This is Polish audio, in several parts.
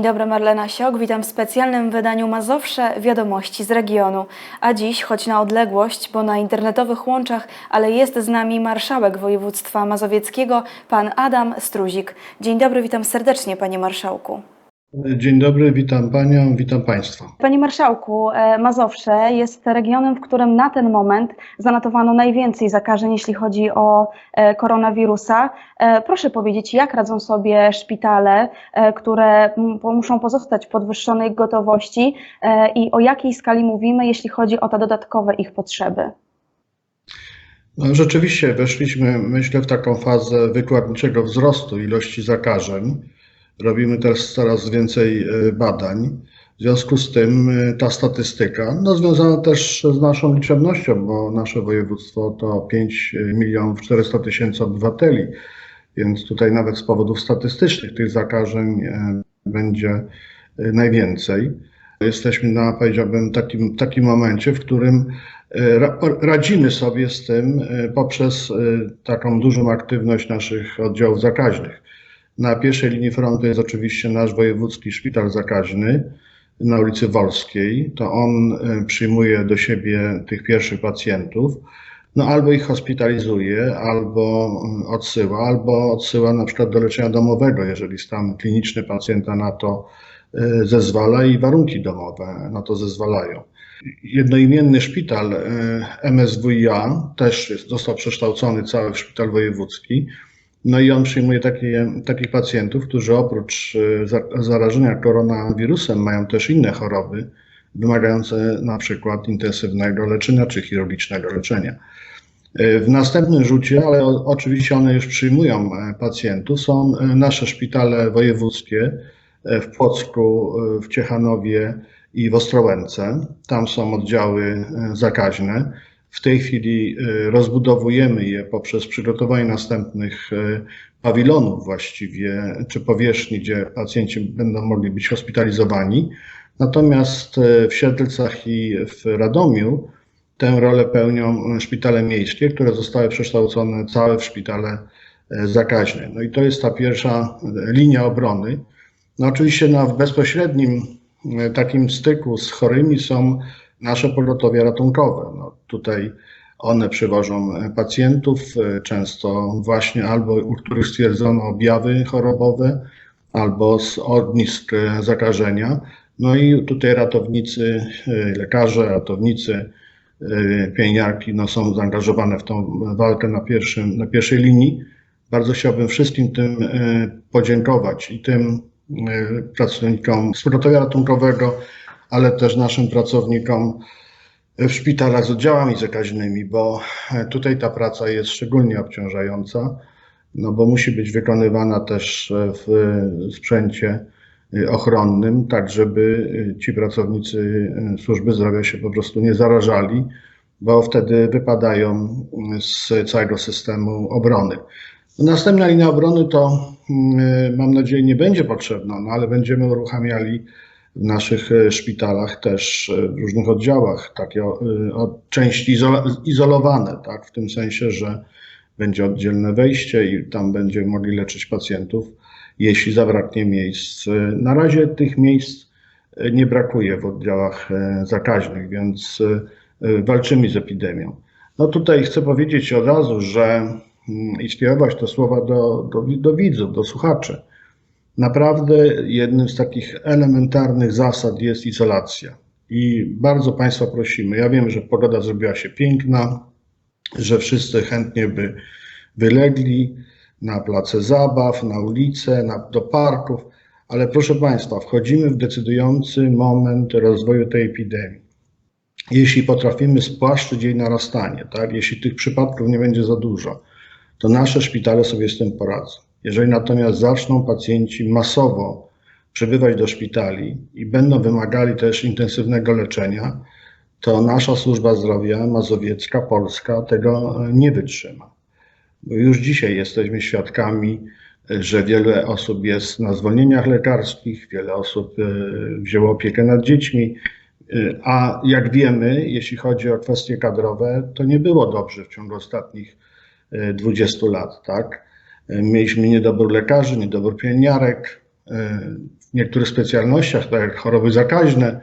Dzień dobry, Marlena Siok. Witam w specjalnym wydaniu Mazowsze Wiadomości z regionu. A dziś, choć na odległość, bo na internetowych łączach, ale jest z nami marszałek województwa mazowieckiego, pan Adam Struzik. Dzień dobry, witam serdecznie, panie marszałku. Dzień dobry, witam panią, witam państwa. Panie marszałku, e, Mazowsze jest regionem, w którym na ten moment zanotowano najwięcej zakażeń, jeśli chodzi o e, koronawirusa. E, Proszę powiedzieć, jak radzą sobie szpitale, które muszą pozostać w podwyższonej gotowości i o jakiej skali mówimy, jeśli chodzi o te dodatkowe ich potrzeby? No, rzeczywiście weszliśmy, myślę, w taką fazę wykładniczego wzrostu ilości zakażeń. Robimy też coraz więcej e, badań. W związku z tym e, ta statystyka, no, związana też z naszą liczebnością, bo nasze województwo to 5 milionów 400 tysięcy obywateli, więc tutaj nawet z powodów statystycznych tych zakażeń e, będzie najwięcej. Jesteśmy na, powiedziałbym, takim, takim momencie, w którym ra- radzimy sobie z tym poprzez taką dużą aktywność naszych oddziałów zakaźnych. Na pierwszej linii frontu jest oczywiście nasz wojewódzki szpital zakaźny na ulicy Wolskiej. To on e, przyjmuje do siebie tych pierwszych pacjentów. No albo ich hospitalizuje, albo mm, odsyła, albo odsyła na przykład do leczenia domowego, jeżeli stan kliniczny pacjenta na to e, zezwala i warunki domowe na to zezwalają. Jednoimienny szpital e, MSWiA też jest, został przekształcony cały w szpital wojewódzki. No i on przyjmuje takie, takich pacjentów, którzy oprócz za- zarażenia koronawirusem mają też inne choroby wymagające na przykład intensywnego leczenia czy chirurgicznego leczenia. E, W następnym rzucie, ale oczywiście one już przyjmują e, pacjentów, są e, nasze szpitale wojewódzkie e, w Płocku, w Ciechanowie i w Ostrołęce. Tam są oddziały zakaźne. W tej chwili e, rozbudowujemy je poprzez przygotowanie następnych e, pawilonów właściwie, czy powierzchni, gdzie pacjenci będą mogli być hospitalizowani. Natomiast e, w Siedlcach i w Radomiu tę rolę pełnią szpitale miejskie, które zostały przekształcone całe w szpitale zakaźne. No i to jest ta pierwsza linia obrony. No oczywiście na, w bezpośrednim takim styku z chorymi są nasze pogotowia ratunkowe. No tutaj one przywożą e, pacjentów, e, często właśnie albo u których stwierdzono objawy chorobowe, albo z ognisk e, zakażenia. No i tutaj ratownicy, lekarze, ratownicy, pielęgniarki no, są zaangażowane w tą walkę na, pierwszym, na pierwszej linii. Bardzo chciałbym wszystkim tym podziękować i tym pracownikom z ratunkowego, ale też naszym pracownikom w szpitalach z oddziałami zakaźnymi, bo e, tutaj ta praca jest szczególnie obciążająca, no bo musi być wykonywana też e, w sprzęcie e, ochronnym, tak żeby ci pracownicy służby zdrowia się po prostu nie zarażali, bo wtedy wypadają z całego systemu obrony. Następna linia obrony to mam nadzieję nie będzie potrzebna, no ale będziemy uruchamiali w naszych e, szpitalach też e, w różnych oddziałach takie e, o, części izolowane, tak, w tym sensie, że będzie oddzielne wejście i tam będziemy mogli leczyć pacjentów, jeśli zabraknie miejsc. Na razie tych miejsc nie brakuje w oddziałach zakaźnych, więc walczymy z epidemią. No tutaj chcę powiedzieć od razu, że mm, i skierować te słowa do, do, do widzów, do słuchaczy. Naprawdę jednym z takich elementarnych zasad jest izolacja. I bardzo Państwa prosimy. Ja wiem, że pogoda zrobiła się piękna, że wszyscy chętnie by wylegli na place zabaw, na ulice, na, do parków, ale proszę Państwa, wchodzimy w decydujący moment rozwoju tej epidemii. Jeśli potrafimy spłaszczyć jej narastanie, tak, jeśli tych przypadków nie będzie za dużo, to nasze szpitale sobie z tym poradzą. Jeżeli natomiast zaczną pacjenci masowo przybywać do szpitali i będą wymagali też intensywnego leczenia, to nasza służba zdrowia mazowiecka, polska tego e, nie wytrzyma. Bo już dzisiaj jesteśmy świadkami, e, że wiele osób jest na zwolnieniach lekarskich, wiele osób e, wzięło opiekę nad dziećmi, e, a jak wiemy, jeśli chodzi o kwestie kadrowe, to nie było dobrze w ciągu ostatnich e, 20 lat, tak? E, Mieliśmy niedobór lekarzy, niedobór pielęgniarek. e, w niektórych specjalnościach, tak jak choroby zakaźne,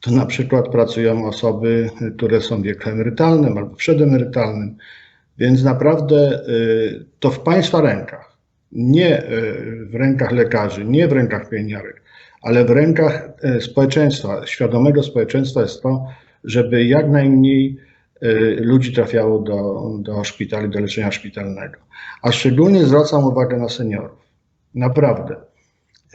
to na przykład pracują osoby, które są w wieku emerytalnym albo przedemerytalnym, więc naprawdę to w Państwa rękach, nie w rękach lekarzy, nie w rękach pielęgniarek, ale w rękach społeczeństwa, świadomego społeczeństwa jest to, żeby jak najmniej ludzi trafiało do, do szpitali, do leczenia szpitalnego. A szczególnie zwracam uwagę na seniorów. Naprawdę.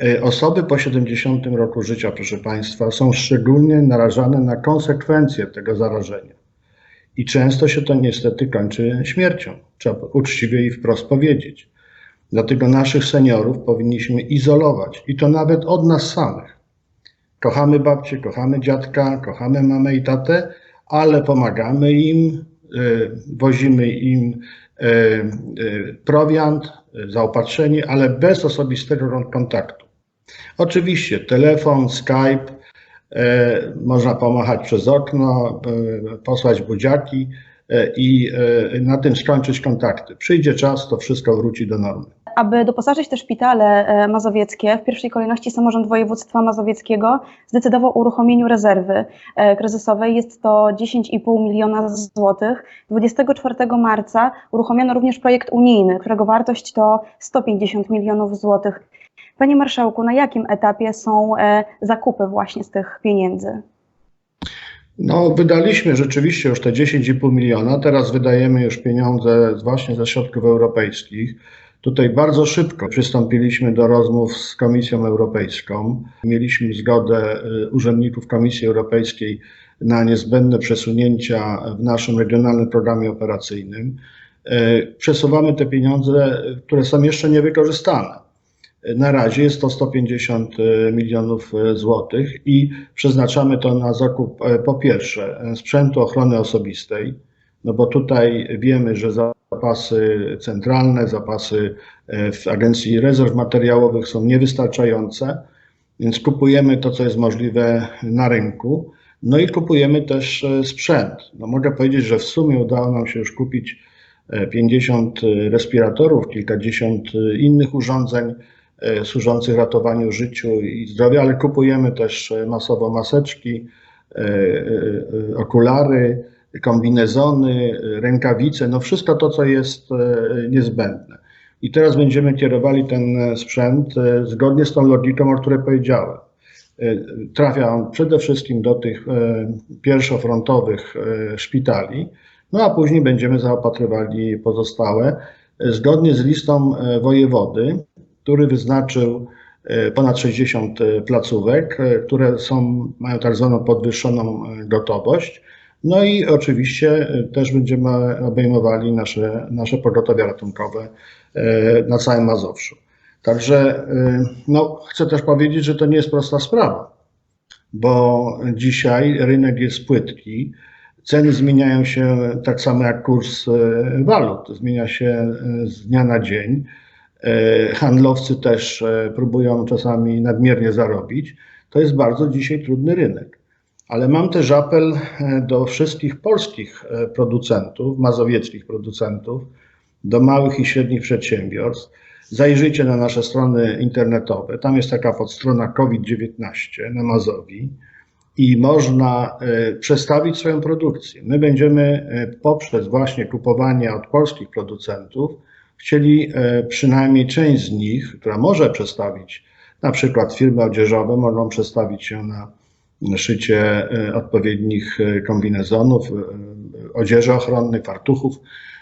Y, Osoby po 70 roku życia, proszę Państwa, są szczególnie narażane na konsekwencje tego zarażenia. I często się to niestety kończy śmiercią. Trzeba uczciwie i wprost powiedzieć. Dlatego naszych seniorów powinniśmy izolować i to nawet od nas samych. Kochamy babcię, kochamy dziadka, kochamy mamę i tatę, ale pomagamy im, y, wozimy im y, y, prowiant, zaopatrzenie, ale bez osobistego kon- kontaktu. Oczywiście telefon, Skype, e, można pomachać przez okno, e, posłać buziaki e, i e, na tym skończyć kontakty. Przyjdzie czas, to wszystko wróci do normy. Aby doposażyć te szpitale e, mazowieckie, w pierwszej kolejności samorząd województwa mazowieckiego zdecydował o uruchomieniu rezerwy e, kryzysowej. Jest to 10,5 miliona złotych. 24 marca uruchomiono również projekt unijny, którego wartość to 150 milionów złotych. Panie Marszałku, na jakim etapie są e, zakupy właśnie z tych pieniędzy? No, wydaliśmy rzeczywiście już te 10,5 miliona, teraz wydajemy już pieniądze właśnie ze środków europejskich. Tutaj bardzo szybko przystąpiliśmy do rozmów z Komisją Europejską. Mieliśmy zgodę y, urzędników Komisji Europejskiej na niezbędne przesunięcia w naszym regionalnym programie operacyjnym. Y, Przesuwamy te pieniądze, y, które są jeszcze niewykorzystane. Na razie jest to 150 milionów e, złotych i przeznaczamy to na zakup po pierwsze sprzętu ochrony osobistej, no bo tutaj wiemy, że zapasy centralne, zapasy e, w Agencji Rezerw Materiałowych są niewystarczające, więc kupujemy to, co jest możliwe na rynku. No i kupujemy też e, sprzęt. No mogę powiedzieć, że w sumie udało nam się już kupić e, 50 respiratorów, kilkadziesiąt e, innych urządzeń e, służących ratowaniu życiu i zdrowia, ale kupujemy też e, masowo maseczki, e, e, e, okulary, kombinezony, rękawice, no wszystko to, co jest e, niezbędne. I teraz będziemy kierowali ten e, sprzęt e, zgodnie z tą logiką, o której powiedziałem. Trafia on przede wszystkim do tych pierwszofrontowych szpitali, no a później będziemy zaopatrywali pozostałe zgodnie z listą wojewody, który wyznaczył ponad 60 placówek, które są, mają tak zwaną podwyższoną gotowość. No i oczywiście e, też będziemy obejmowali nasze, nasze pogotowie ratunkowe e, na całym Mazowszu. Także e, no, chcę też powiedzieć, że to nie jest prosta sprawa, bo dzisiaj rynek jest płytki, ceny zmieniają się tak samo jak kurs walut, zmienia się z dnia na dzień. Handlowcy też próbują czasami nadmiernie zarobić. To jest bardzo dzisiaj trudny rynek. Ale mam też apel e, do wszystkich polskich e, producentów, mazowieckich producentów, do małych i średnich przedsiębiorstw. Zajrzyjcie na nasze strony internetowe. Tam jest taka podstrona COVID-19 na Mazowi i można e, przestawić swoją produkcję. My będziemy poprzez właśnie kupowanie od polskich producentów chcieli przynajmniej część z nich, która może przestawić, na przykład firmy odzieżowe mogą przestawić się na szycie e, odpowiednich e, kombinezonów, e, odzieży ochronnej, fartuchów.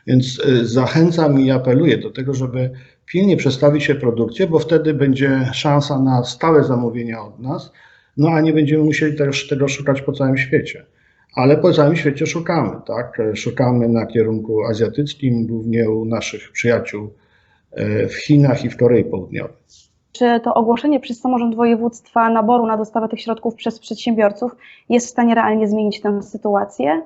Więc zachęcam i apeluję do tego, żeby pilnie przestawić się produkcję, bo wtedy będzie szansa na stałe zamówienia od nas, no a nie będziemy musieli też tego szukać po całym świecie. Ale po całym świecie szukamy, tak? Szukamy na kierunku azjatyckim, głównie u naszych przyjaciół w Chinach i w Korei Południowej. Czy to ogłoszenie przez samorząd województwa naboru na dostawę tych środków przez przedsiębiorców jest w stanie realnie zmienić tę sytuację?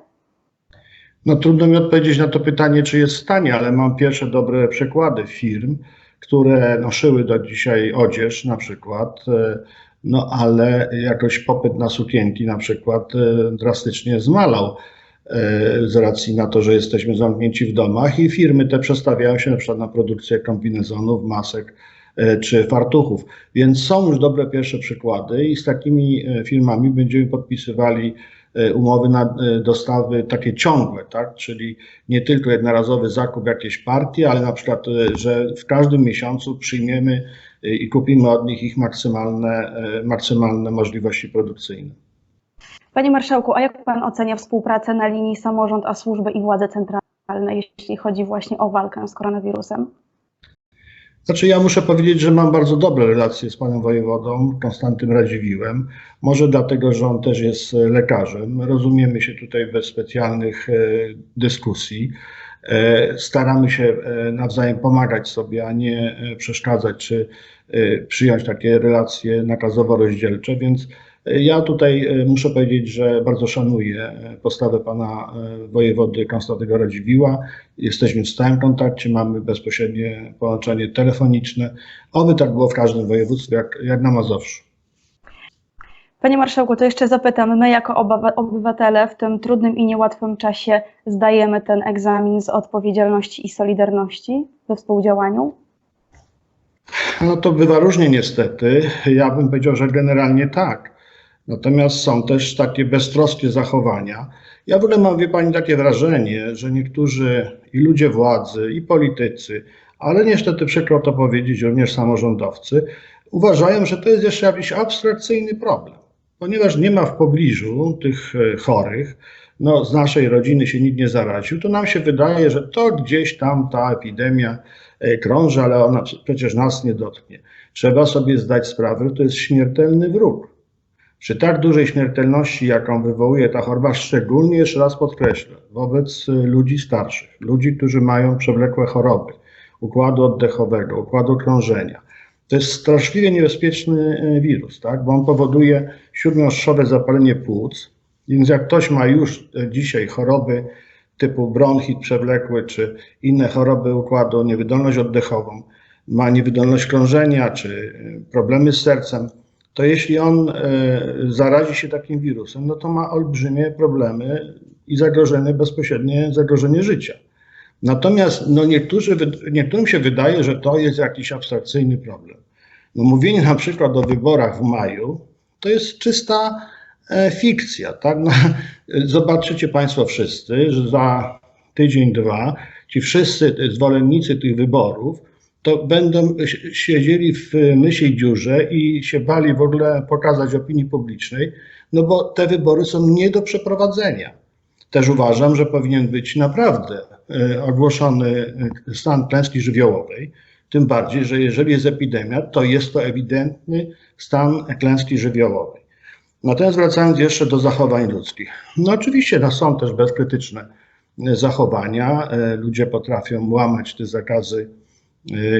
No trudno mi odpowiedzieć na to pytanie, czy jest w stanie, ale mam pierwsze dobre przykłady firm, które noszyły do dzisiaj odzież na przykład, e, no ale jakoś popyt na sukienki na przykład e, drastycznie zmalał e, z racji na to, że jesteśmy zamknięci w domach i firmy te przestawiają się na przykład na produkcję kombinezonów, masek, czy fartuchów. Więc są już dobre pierwsze przykłady i z takimi e, firmami będziemy podpisywali e, umowy na e, dostawy takie ciągłe, tak? czyli nie tylko jednorazowy zakup jakiejś partii, ale na przykład, e, że w każdym miesiącu przyjmiemy e, i kupimy od nich ich maksymalne, e, maksymalne możliwości produkcyjne. Panie Marszałku, a jak Pan ocenia współpracę na linii samorząd a służby i władze centralne, jeśli chodzi właśnie o walkę z koronawirusem? Znaczy, ja muszę powiedzieć, że mam bardzo dobre relacje z panem wojewodą Konstantym Radziwiłem. Może dlatego, że on też jest e, lekarzem. Rozumiemy się tutaj bez specjalnych e, dyskusji. E, Staramy się nawzajem pomagać sobie, a nie przeszkadzać czy przyjąć takie relacje nakazowo-rozdzielcze, więc ja tutaj e, muszę powiedzieć, że bardzo szanuję e, postawę pana e, wojewody Konstantego Radziwiła. Jesteśmy w stałym kontakcie, mamy bezpośrednie połączenie telefoniczne. Oby tak było w każdym województwie, jak, jak na Mazowszu. Panie Marszałku, to jeszcze zapytam, my jako obywatele w tym trudnym i niełatwym czasie zdajemy ten egzamin z odpowiedzialności i solidarności we współdziałaniu? No to bywa różnie niestety. Ja bym powiedział, że generalnie tak. Natomiast są też takie beztroskie zachowania. Ja w ogóle mam, wie pani, takie wrażenie, że niektórzy i ludzie władzy, i politycy, ale niestety przykro to powiedzieć, również samorządowcy, uważają, że to jest jeszcze jakiś abstrakcyjny problem. Ponieważ nie ma w pobliżu tych e, chorych, no z naszej rodziny się nikt nie zaraził, to nam się wydaje, że to gdzieś tam ta epidemia e, krąży, ale ona przecież nas nie dotknie. Trzeba sobie zdać sprawę, że to jest śmiertelny wróg. Przy tak dużej śmiertelności, jaką wywołuje ta choroba, szczególnie jeszcze raz podkreślę, wobec y, ludzi starszych, ludzi, którzy mają przewlekłe choroby układu oddechowego, układu krążenia. To jest straszliwie niebezpieczny y, wirus, tak? bo on powoduje siódmiostrzowe zapalenie płuc. Więc jak ktoś ma już y, dzisiaj choroby typu bronchit przewlekły czy inne choroby układu, niewydolność oddechową, ma niewydolność krążenia czy problemy z sercem, to jeśli on e, zarazi się takim wirusem, no to ma olbrzymie problemy i zagrożenie, bezpośrednie zagrożenie życia. Natomiast no niektórzy, niektórym się wydaje, że to jest jakiś abstrakcyjny problem. No mówienie na przykład o wyborach w maju to jest czysta e, fikcja. Tak? No, zobaczycie Państwo wszyscy, że za tydzień, dwa ci wszyscy zwolennicy tych wyborów to będą si- siedzieli w mysiej dziurze i się bali w ogóle pokazać opinii publicznej, no bo te wybory są nie do przeprowadzenia. Też uważam, że powinien być naprawdę e, ogłoszony e, stan klęski żywiołowej, tym bardziej, że jeżeli jest epidemia, to jest to ewidentny stan klęski żywiołowej. Natomiast wracając jeszcze do zachowań ludzkich. No oczywiście no, są też bezkrytyczne e, zachowania. Ludzie potrafią łamać te zakazy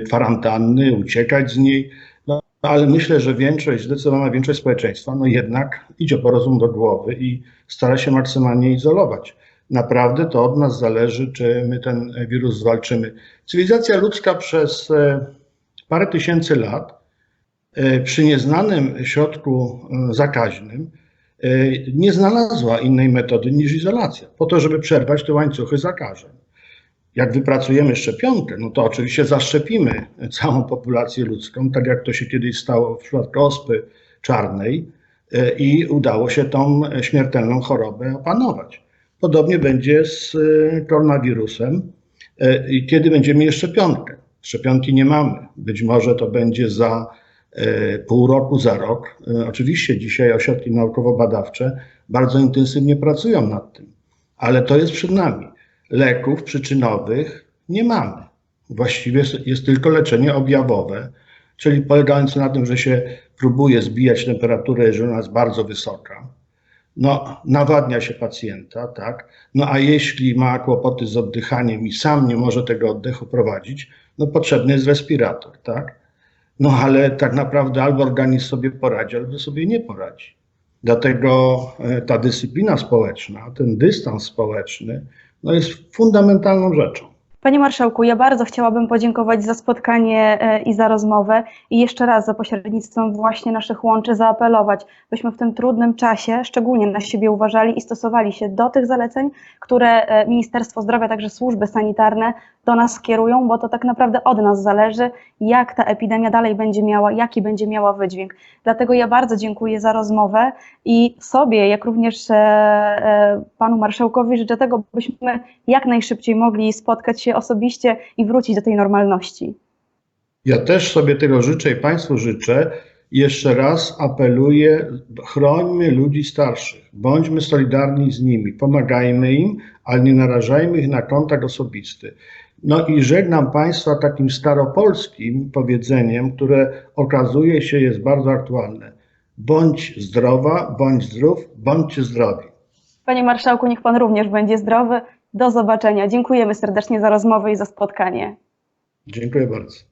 kwarantanny, uciekać z niej, no, ale myślę, że większość, zdecydowana większość społeczeństwa, no jednak idzie po rozum do głowy i stara się maksymalnie izolować. Naprawdę to od nas zależy, czy my ten wirus zwalczymy. Cywilizacja ludzka przez e, parę tysięcy lat e, przy nieznanym środku e, zakaźnym nie znalazła innej metody niż izolacja, po to, żeby przerwać te łańcuchy zakażeń. Jak wypracujemy szczepionkę, no to oczywiście zaszczepimy całą populację ludzką, tak jak to się kiedyś stało w przypadku ospy czarnej e, i udało się tą śmiertelną chorobę opanować. Podobnie będzie z e, koronawirusem e, i kiedy będziemy mieli szczepionkę. Szczepionki nie mamy. Być może to będzie za pół roku, za rok. Oczywiście dzisiaj ośrodki naukowo-badawcze bardzo intensywnie pracują nad tym, ale to jest przed nami. Leków przyczynowych nie mamy. Właściwie jest- tylko leczenie objawowe, czyli polegające na tym, że się próbuje zbijać temperaturę, jeżeli ona jest bardzo wysoka. No, nawadnia się pacjenta, tak? No a jeśli ma kłopoty z oddychaniem i sam nie może tego oddechu prowadzić, no potrzebny jest respirator, tak? No ale tak naprawdę albo organizm sobie poradzi, albo sobie nie poradzi. Dlatego e, ta dyscyplina społeczna, ten dystans społeczny, no jest fundamentalną rzeczą. Panie Marszałku, ja bardzo chciałabym podziękować za spotkanie e, i za rozmowę i jeszcze raz za pośrednictwem właśnie naszych łączy zaapelować, byśmy w tym trudnym czasie szczególnie na siebie uważali i stosowali się do tych zaleceń, które e, Ministerstwo Zdrowia, także służby sanitarne do nas kierują, bo to tak naprawdę od nas zależy, jak ta epidemia dalej będzie miała, jaki będzie miała wydźwięk. Dlatego ja bardzo dziękuję za rozmowę i sobie, jak również e, panu marszałkowi życzę tego, byśmy jak najszybciej mogli spotkać się osobiście i wrócić do tej normalności. Ja też sobie tego życzę i Państwu życzę. Jeszcze raz apeluję, chrońmy ludzi starszych, bądźmy solidarni z nimi, pomagajmy im, ale nie narażajmy ich na kontakt osobisty. No i żegnam Państwa takim staropolskim powiedzeniem, które okazuje się jest bardzo aktualne. Bądź zdrowa, bądź zdrów, bądźcie zdrowi. Panie marszałku, niech pan również będzie zdrowy. Do zobaczenia. Dziękujemy serdecznie za rozmowę i za spotkanie. Dziękuję bardzo.